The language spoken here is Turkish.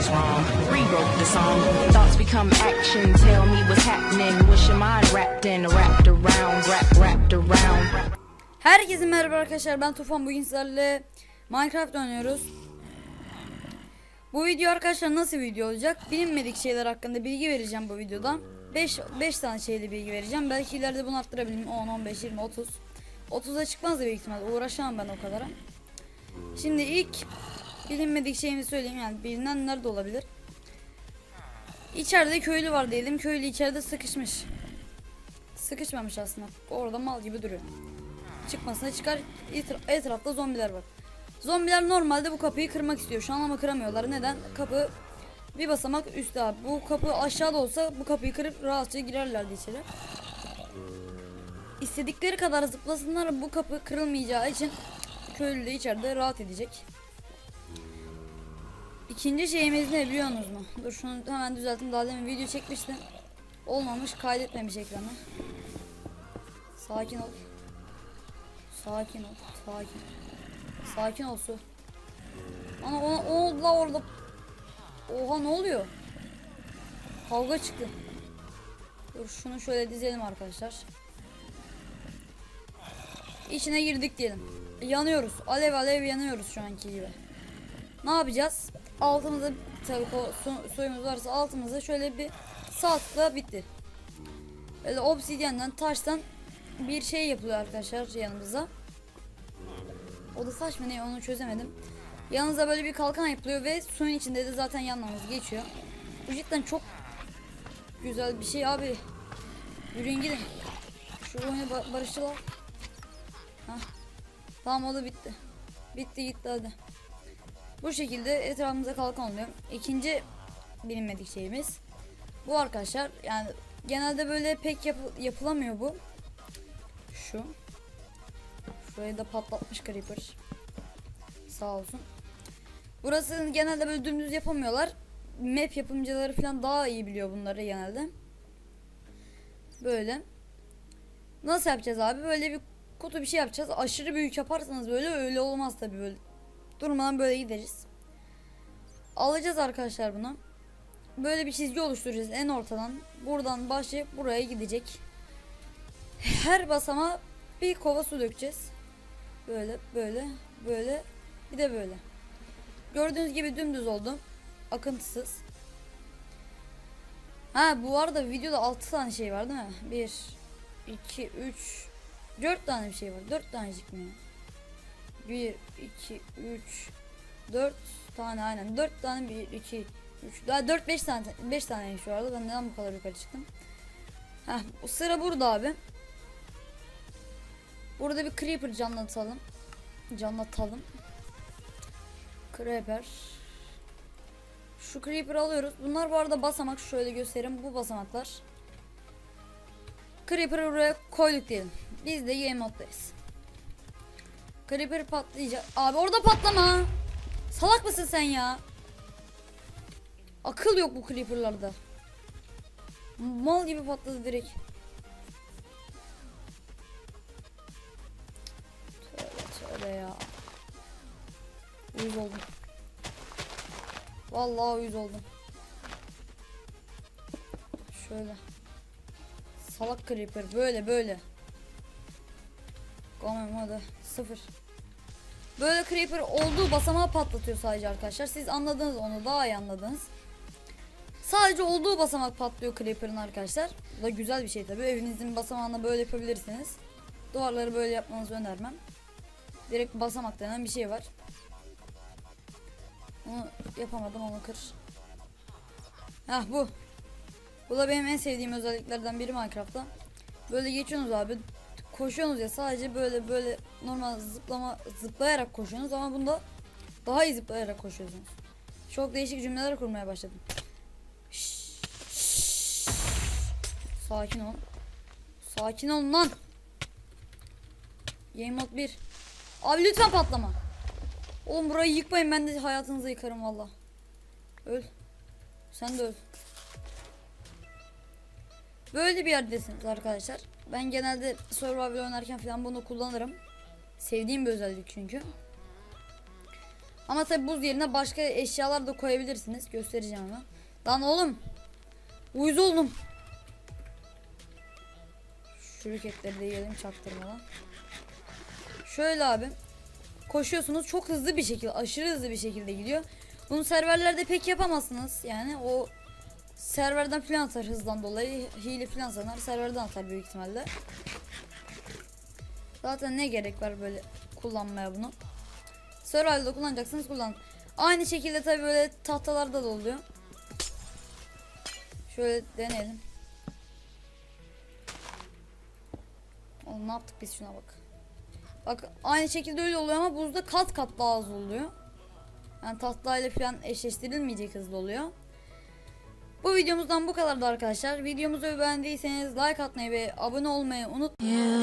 what's wrong. Rewrote the song. Thoughts become action. Tell me what's happening. What's your mind wrapped in? Wrapped around, wrap, wrapped around. Herkese merhaba arkadaşlar ben Tufan bugün sizlerle Minecraft oynuyoruz. Bu video arkadaşlar nasıl video olacak? Bilinmedik şeyler hakkında bilgi vereceğim bu videoda. 5 5 tane şeyle bilgi vereceğim. Belki ileride bunu arttırabilirim. 10, 15, 20, 30. 30'a çıkmaz da büyük ihtimalle. Uğraşamam ben o kadara. Şimdi ilk bilinmedik şeyimi söyleyeyim yani bilinenler de olabilir. İçeride köylü var diyelim. Köylü içeride sıkışmış. Sıkışmamış aslında. Orada mal gibi duruyor çıkmasına çıkar. Etra- Etrafta zombiler var. Zombiler normalde bu kapıyı kırmak istiyor şu an ama kıramıyorlar. Neden? Kapı bir basamak üstte abi. Bu kapı aşağıda olsa bu kapıyı kırıp rahatça girerlerdi içeri. İstedikleri kadar zıplasınlar bu kapı kırılmayacağı için köylü de içeride rahat edecek. İkinci şeyimiz ne biliyorsunuz mu? Dur şunu hemen düzelttim. Daha demin video çekmiştim. Olmamış kaydetmemiş ekranı. Sakin ol. Sakin ol, sakin. Sakin ol. Ana ona o la orada. Oha ne oluyor? Kavga çıktı. Dur şunu şöyle dizelim arkadaşlar. İçine girdik diyelim. Yanıyoruz. Alev alev yanıyoruz şu anki gibi. Ne yapacağız? Altımızda tabii ko- su, suyumuz varsa altımızda şöyle bir sağ bitti. Böyle obsidyenden taştan bir şey yapılıyor arkadaşlar yanımıza. O da saçma ne onu çözemedim. Yanınıza böyle bir kalkan yapılıyor ve suyun içinde de zaten yanmamız geçiyor. Bu cidden çok güzel bir şey abi. Yürüyün gidin. Şu oyunu ba- barışçılar. Hah. Tamam o da bitti. Bitti gitti hadi. Bu şekilde etrafımıza kalkan oluyor. İkinci bilinmedik şeyimiz. Bu arkadaşlar yani genelde böyle pek yapı- yapılamıyor bu. Şu. Şurayı da patlatmış Creeper. Sağ olsun. Burası genelde böyle dümdüz yapamıyorlar. Map yapımcıları falan daha iyi biliyor bunları genelde. Böyle. Nasıl yapacağız abi? Böyle bir kutu bir şey yapacağız. Aşırı büyük yaparsanız böyle öyle olmaz tabi böyle. Durmadan böyle gideriz. Alacağız arkadaşlar bunu. Böyle bir çizgi oluşturacağız en ortadan. Buradan başlayıp buraya gidecek. Her basama bir kova su dökeceğiz. Böyle böyle böyle bir de böyle. Gördüğünüz gibi dümdüz oldu. Akıntısız. Ha bu arada videoda 6 tane şey var değil mi? 1 2 3 4 tane bir şey var. 4 tanecik mi? 1 2 3 4 tane aynen. 4 tane 1 2 3 daha 4 5 tane 5 tane şu arada. Ben neden bu kadar yukarı çıktım? Heh, o sıra burada abi. Burada bir creeper canlatalım. Canlatalım. Creeper. Şu creeper alıyoruz. Bunlar bu arada basamak. Şöyle göstereyim. Bu basamaklar. Creeper'ı buraya koyduk diyelim. Biz de game moddayız. Creeper patlayacak. Abi orada patlama. Salak mısın sen ya? Akıl yok bu creeper'larda. Mal gibi patladı direkt. Tövbe ya. Uyuz oldum. Vallahi uyuz oldum. Şöyle. Salak creeper böyle böyle. Komem hadi sıfır. Böyle creeper olduğu basamağı patlatıyor sadece arkadaşlar. Siz anladınız onu daha iyi anladınız. Sadece olduğu basamak patlıyor creeper'ın arkadaşlar. Bu da güzel bir şey tabii. Evinizin basamağına böyle yapabilirsiniz. Duvarları böyle yapmanızı önermem. Direkt basamak denen bir şey var. Onu yapamadım onu kır. Hah bu. Bu da benim en sevdiğim özelliklerden biri Minecraft'ta. Böyle geçiyorsunuz abi. Koşuyorsunuz ya sadece böyle böyle normal zıplama zıplayarak koşuyorsunuz ama bunda daha iyi zıplayarak koşuyorsunuz. Çok değişik cümleler kurmaya başladım. Şşş. Sakin ol. Sakin olun lan. Game mode 1. Abi lütfen patlama. Oğlum burayı yıkmayın ben de hayatınızı yıkarım valla. Öl. Sen de öl. Böyle bir yerdesiniz arkadaşlar. Ben genelde survival oynarken falan bunu kullanırım. Sevdiğim bir özellik çünkü. Ama tabi buz yerine başka eşyalar da koyabilirsiniz. Göstereceğim onu. Lan oğlum. Uyuz oldum. Şu de yiyelim çaktırmadan. Şöyle abi. Koşuyorsunuz çok hızlı bir şekilde aşırı hızlı bir şekilde gidiyor. Bunu serverlerde pek yapamazsınız. Yani o serverden falan atar hızdan dolayı. Hile falan sanar serverden atar büyük ihtimalle. Zaten ne gerek var böyle kullanmaya bunu. Survival'da kullanacaksınız kullan. Aynı şekilde tabi böyle tahtalarda da oluyor. Şöyle deneyelim. Oğlum ne yaptık biz şuna bak. Bak aynı şekilde öyle oluyor ama buzda kat kat daha az oluyor. Yani tahtayla falan eşleştirilmeyecek hızlı oluyor. Bu videomuzdan bu kadardı arkadaşlar. Videomuzu beğendiyseniz like atmayı ve abone olmayı unutmayın. Yeah.